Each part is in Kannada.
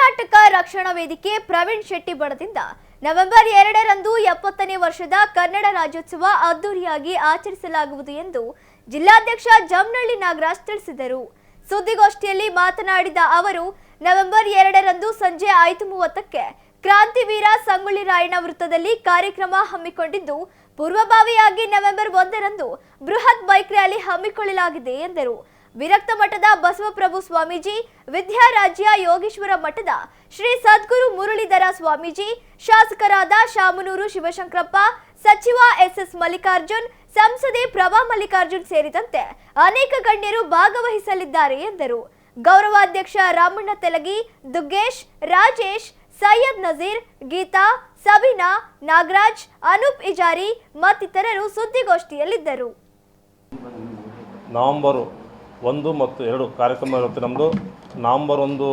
ಕರ್ನಾಟಕ ರಕ್ಷಣಾ ವೇದಿಕೆ ಪ್ರವೀಣ್ ಶೆಟ್ಟಿ ಬಣದಿಂದ ನವೆಂಬರ್ ಎರಡರಂದು ಎಪ್ಪತ್ತನೇ ವರ್ಷದ ಕನ್ನಡ ರಾಜ್ಯೋತ್ಸವ ಅದ್ದೂರಿಯಾಗಿ ಆಚರಿಸಲಾಗುವುದು ಎಂದು ಜಿಲ್ಲಾಧ್ಯಕ್ಷ ಜಮ್ನಳ್ಳಿ ನಾಗರಾಜ್ ತಿಳಿಸಿದರು. ಸುದ್ದಿಗೋಷ್ಠಿಯಲ್ಲಿ ಮಾತನಾಡಿದ ಅವರು, ನವೆಂಬರ್ ಎರಡರಂದು ಸಂಜೆ ಐದು ಮೂವತ್ತಕ್ಕೆ ಕ್ರಾಂತಿವೀರ ಸಂಗೊಳ್ಳಿ ರಾಯಣ್ಣ ವೃತ್ತದಲ್ಲಿ ಕಾರ್ಯಕ್ರಮ ಹಮ್ಮಿಕೊಂಡಿದ್ದು, ಪೂರ್ವಭಾವಿಯಾಗಿ ನವೆಂಬರ್ ಒಂದರಂದು ಬೃಹತ್ ಬೈಕ್ ರ್ಯಾಲಿ ಹಮ್ಮಿಕೊಳ್ಳಲಾಗಿದೆ ಎಂದರು. ವಿರಕ್ತ ಮಠದ ಬಸವಪ್ರಭು ಸ್ವಾಮೀಜಿ ವಿದ್ಯಾರಾಜ್ಯ ಯೋಗೇಶ್ವರ ಮಠದ ಶ್ರೀ ಸದ್ಗುರು ಮುರಳೀಧರ ಸ್ವಾಮೀಜಿ, ಶಾಸಕರಾದ ಶಾಮನೂರು ಶಿವಶಂಕರಪ್ಪ, ಸಚಿವ ಎಸ್ಎಸ್ ಮಲ್ಲಿಕಾರ್ಜುನ್, ಸಂಸದೆ ಪ್ರಭಾ ಮಲ್ಲಿಕಾರ್ಜುನ್ ಸೇರಿದಂತೆ ಅನೇಕ ಗಣ್ಯರು ಭಾಗವಹಿಸಲಿದ್ದಾರೆ ಎಂದರು. ಗೌರವಾಧ್ಯಕ್ಷ ರಾಮಣ್ಣ ತೆಲಗಿ, ದುಗ್ಗೇಶ್, ರಾಜೇಶ್, ಸೈಯದ್ ನಜೀರ್, ಗೀತಾ, ಸಬೀನಾ, ನಾಗರಾಜ್, ಅನೂಪ್ ಇಜಾರಿ ಮತ್ತಿತರರು ಸುದ್ದಿಗೋಷ್ಠಿಯಲ್ಲಿದ್ದರು. ನವಂಬರ್ ಒಂದು ಮತ್ತು ಎರಡು ಕಾರ್ಯಕ್ರಮ ಇರುತ್ತೆ ನಮ್ಮದು ನವಂಬರ್ ಒಂದು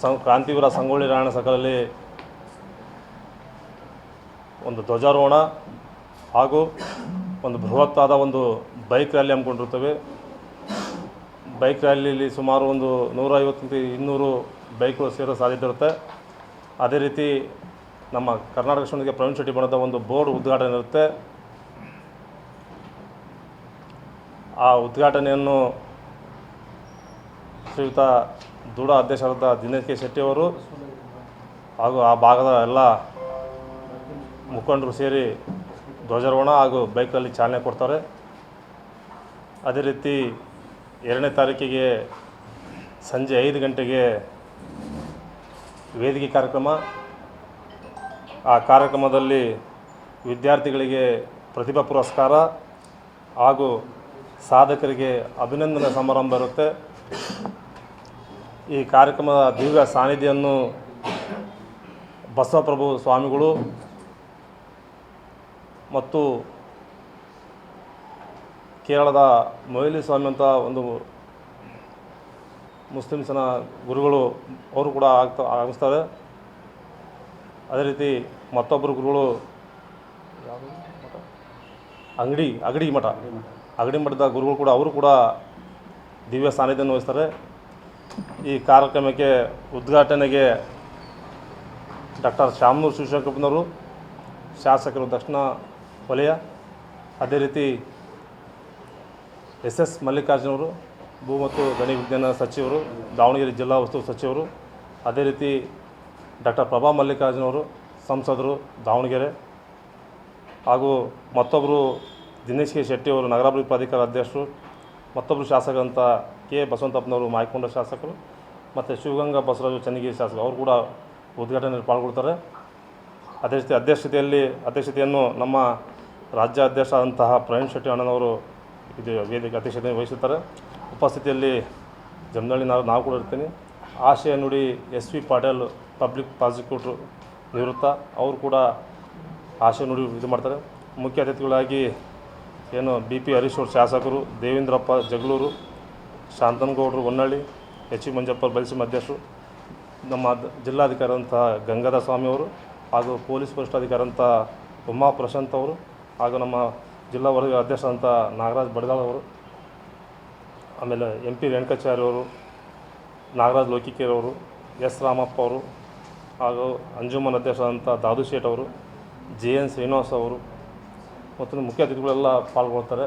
ಸಂ ಕ್ರಾಂತಿವೀರ ಸಂಗೊಳ್ಳಿ ರಾಯಣ ಸಕಲಲ್ಲಿ ಒಂದು ಧ್ವಜಾರೋಹಣ ಹಾಗೂ ಒಂದು ಬೃಹತ್ತಾದ ಒಂದು ಬೈಕ್ ರ್ಯಾಲಿ ಹಮ್ಮಿಕೊಂಡಿರ್ತೇವೆ. ಬೈಕ್ ರ್ಯಾಲಿಯಲ್ಲಿ ಸುಮಾರು ಒಂದು ನೂರೈವತ್ತರಿಂದ ಇನ್ನೂರು ಬೈಕ್ಗಳು ಸೇರೋ ಸಾಧ್ಯತೆ ಇರುತ್ತೆ. ಅದೇ ರೀತಿ ನಮ್ಮ ಕರ್ನಾಟಕ ಶಿವನಿಗೆ ಪ್ರವೀಣ್ ಶೆಟ್ಟಿ ಬಣದ ಒಂದು ಬೋರ್ಡ್ ಉದ್ಘಾಟನೆ ಇರುತ್ತೆ. ಆ ಉದ್ಘಾಟನೆಯನ್ನು ಶ್ರೀಯುತ ದೃಢ ಅಧ್ಯಕ್ಷರಾದ ದಿನೇಶ್ ಕೆ ಶೆಟ್ಟಿಯವರು ಹಾಗೂ ಆ ಭಾಗದ ಎಲ್ಲ ಮುಖಂಡರು ಸೇರಿ ಧ್ವಜಾರೋಹಣ ಹಾಗೂ ಬೈಕಲ್ಲಿ ಚಾಲನೆ ಕೊಡ್ತಾರೆ. ಅದೇ ರೀತಿ ಎರಡನೇ ತಾರೀಕಿಗೆ ಸಂಜೆ ಐದು ಗಂಟೆಗೆ ವೇದಿಕೆ ಕಾರ್ಯಕ್ರಮ. ಆ ಕಾರ್ಯಕ್ರಮದಲ್ಲಿ ವಿದ್ಯಾರ್ಥಿಗಳಿಗೆ ಪ್ರತಿಭಾ ಪುರಸ್ಕಾರ ಹಾಗೂ ಸಾಧಕರಿಗೆ ಅಭಿನಂದನೆ ಸಮಾರಂಭ ಇರುತ್ತೆ ಈ ಕಾರ್ಯಕ್ರಮದ ದಿವ್ಯ ಸಾನ್ನಿಧ್ಯವನ್ನು ಬಸವಪ್ರಭು ಸ್ವಾಮಿಗಳು ಮತ್ತು ಕೇರಳದ ಮೊಯ್ಲಿ ಸ್ವಾಮಿ ಅಂತ ಒಂದು ಮುಸ್ಲಿಮ್ಸನ ಗುರುಗಳು ಅವರು ಕೂಡ ಆಗ್ತಾ ಆಗಿಸ್ತಾರೆ ಅದೇ ರೀತಿ ಮತ್ತೊಬ್ಬರು ಗುರುಗಳು ಅಂಗಡಿ, ಅಗಡಿ ಮಠ. ಅಗಡಿ ಮಠದ ಗುರುಗಳು ಕೂಡ, ಅವರು ಕೂಡ ದಿವ್ಯ ಸಾನ್ನಿಧ್ಯವನ್ನು ವಹಿಸ್ತಾರೆ. ಈ ಕಾರ್ಯಕ್ರಮಕ್ಕೆ ಉದ್ಘಾಟನೆಗೆ ಡಾಕ್ಟರ್ ಶಾಮನೂರು ಶಿವಶಂಕರಪ್ಪನವರು, ಶಾಸಕರು ದಕ್ಷಿಣ ವಲಯ, ಅದೇ ರೀತಿ ಎಸ್ ಎಸ್ ಮಲ್ಲಿಕಾರ್ಜುನವರು, ಭೂ ಮತ್ತು ಗಣಿ ವಿಜ್ಞಾನ ಸಚಿವರು, ದಾವಣಗೆರೆ ಜಿಲ್ಲಾ ವಸ್ತು ಸಚಿವರು, ಅದೇ ರೀತಿ ಡಾಕ್ಟರ್ ಪ್ರಭಾ ಮಲ್ಲಿಕಾರ್ಜುನವರು, ಸಂಸದರು, ದಾವಣಗೆರೆ, ಹಾಗೂ ಮತ್ತೊಬ್ಬರು ದಿನೇಶ್ ಕೆ ಶೆಟ್ಟಿಯವರು ನಗರಾಭಿವೃದ್ಧಿ ಪ್ರಾಧಿಕಾರ ಅಧ್ಯಕ್ಷರು ಮತ್ತೊಬ್ಬರು ಶಾಸಕರಂತ ಕೆ ಬಸವಂತಪ್ಪನವರು ಮಾಯಕೊಂಡ ಶಾಸಕರು, ಮತ್ತು ಶಿವಗಂಗಾ ಬಸವರಾಜು ಚನ್ನಗಿರಿ ಶಾಸಕರು, ಅವರು ಕೂಡ ಉದ್ಘಾಟನೆಯಲ್ಲಿ ಪಾಲ್ಗೊಳ್ತಾರೆ. ಅದೇ ಅಧ್ಯಕ್ಷತೆಯಲ್ಲಿ, ಅಧ್ಯಕ್ಷತೆಯನ್ನು ನಮ್ಮ ರಾಜ್ಯ ಅಧ್ಯಕ್ಷ ಆದಂತಹ ಪ್ರವೀಣ್ ಶೆಟ್ಟಿ ಅಣ್ಣನವರು ಇದು ವೇದಿಕೆ ಅಧ್ಯಕ್ಷತೆ ವಹಿಸುತ್ತಾರೆ. ಉಪಸ್ಥಿತಿಯಲ್ಲಿ ಜಮದಳ್ಳಿ ನಾವು ನಾವು ಕೂಡ ಇರ್ತೀನಿ. ಆಶಯ ನುಡಿ ಎಸ್ ವಿ ಪಾಟೀಲ್ ಪಬ್ಲಿಕ್ ಪ್ರಾಸಿಕ್ಯೂಟ್ರು ನಿವೃತ್ತ, ಅವರು ಕೂಡ ಆಶಯ ನುಡಿ ಇದು ಮಾಡ್ತಾರೆ. ಮುಖ್ಯ ಅತಿಥಿಗಳಾಗಿ ಏನು ಬಿ ಪಿ ಹರೀಶ್ ಶಾಸಕರು, ದೇವೇಂದ್ರಪ್ಪ ಜಗಳೂರು, ಶಾಂತನಗೌಡರು ಹೊನ್ನಳ್ಳಿ ಎಚ್ ಇ ಮಂಜಪ್ಪ ಬಯಸಿ ಮಧ್ಯಸ್ಥರು, ನಮ್ಮ ಜಿಲ್ಲಾಧಿಕಾರಿಯಂತಹ ಗಂಗಾಧರ ಸ್ವಾಮಿಯವರು ಹಾಗೂ ಪೊಲೀಸ್ ವರಿಷ್ಠಾಧಿಕಾರಂಥ ಉಮಾ ಪ್ರಶಾಂತ್ ಅವರು ಹಾಗೂ ನಮ್ಮ ಜಿಲ್ಲಾ ವರ್ಗ ಅಧ್ಯಕ್ಷರಂಥ ನಾಗರಾಜ್ ಬಡದಾಳ್ ಅವರು, ಆಮೇಲೆ ಎಂ ಪಿ ರೇಣುಕಾಚಾರ್ಯವರು ನಾಗರಾಜ್ ಲೋಕಿಕೇರ್ ಅವರು, ಎಸ್ ರಾಮಪ್ಪ ಅವರು ಹಾಗೂ ಅಂಜುಮನ್ ಅಧ್ಯಕ್ಷರಾದಂಥ ದಾದು ಶೇಟ್ ಅವರು, ಜೆ ಎನ್ ಶ್ರೀನಿವಾಸ್ ಅವರು ಮತ್ತು ಮುಖ್ಯ ಅತಿಥಿಗಳೆಲ್ಲ ಪಾಲ್ಗೊಳ್ತಾರೆ.